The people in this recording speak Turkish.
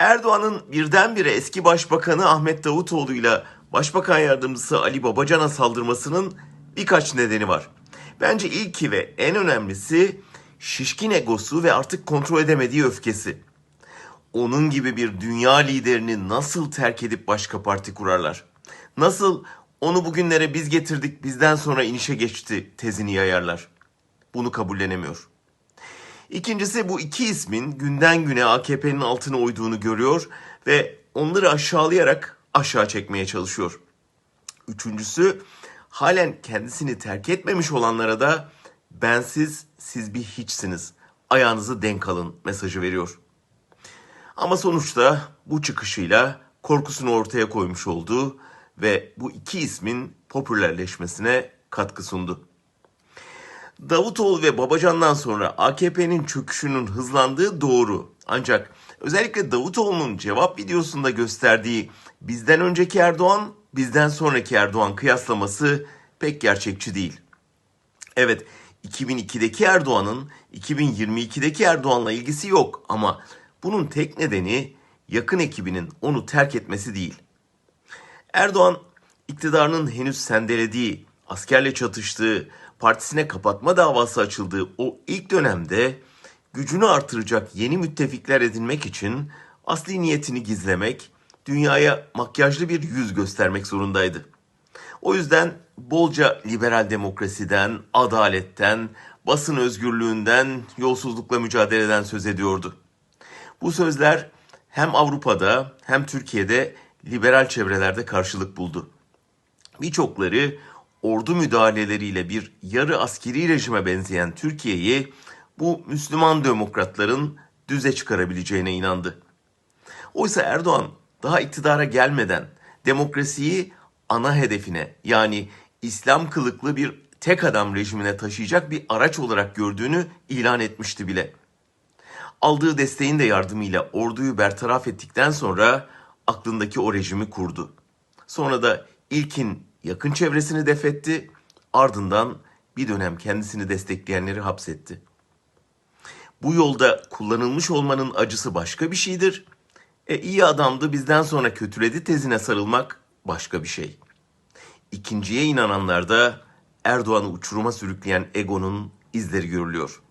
Erdoğan'ın birdenbire eski başbakanı Ahmet Davutoğlu ile başbakan yardımcısı Ali Babacan'a saldırmasının birkaç nedeni var. Bence ilki ve en önemlisi şişkin egosu ve artık kontrol edemediği öfkesi. Onun gibi bir dünya liderini nasıl terk edip başka parti kurarlar? Nasıl onu bugünlere biz getirdik bizden sonra inişe geçti tezini yayarlar? Bunu kabullenemiyor. İkincisi bu iki ismin günden güne AKP'nin altına oyduğunu görüyor ve onları aşağılayarak aşağı çekmeye çalışıyor. Üçüncüsü halen kendisini terk etmemiş olanlara da bensiz siz bir hiçsiniz. Ayağınızı denk alın mesajı veriyor. Ama sonuçta bu çıkışıyla korkusunu ortaya koymuş oldu ve bu iki ismin popülerleşmesine katkı sundu. Davutoğlu ve Babacan'dan sonra AKP'nin çöküşünün hızlandığı doğru. Ancak özellikle Davutoğlu'nun cevap videosunda gösterdiği bizden önceki Erdoğan, bizden sonraki Erdoğan kıyaslaması pek gerçekçi değil. Evet, 2002'deki Erdoğan'ın 2022'deki Erdoğan'la ilgisi yok ama bunun tek nedeni yakın ekibinin onu terk etmesi değil. Erdoğan iktidarının henüz sendelediği, askerle çatıştığı, partisine kapatma davası açıldığı o ilk dönemde gücünü artıracak yeni müttefikler edinmek için asli niyetini gizlemek, dünyaya makyajlı bir yüz göstermek zorundaydı. O yüzden bolca liberal demokrasiden, adaletten, basın özgürlüğünden, yolsuzlukla mücadeleden söz ediyordu. Bu sözler hem Avrupa'da hem Türkiye'de liberal çevrelerde karşılık buldu. Birçokları ordu müdahaleleriyle bir yarı askeri rejime benzeyen Türkiye'yi bu Müslüman demokratların düze çıkarabileceğine inandı. Oysa Erdoğan daha iktidara gelmeden demokrasiyi ana hedefine yani İslam kılıklı bir tek adam rejimine taşıyacak bir araç olarak gördüğünü ilan etmişti bile. Aldığı desteğin de yardımıyla orduyu bertaraf ettikten sonra aklındaki o rejimi kurdu. Sonra da ilkin yakın çevresini defetti, ardından bir dönem kendisini destekleyenleri hapsetti. Bu yolda kullanılmış olmanın acısı başka bir şeydir. E iyi adamdı bizden sonra kötüledi tezine sarılmak başka bir şey. İkinciye inananlarda Erdoğan'ı uçuruma sürükleyen egonun izleri görülüyor.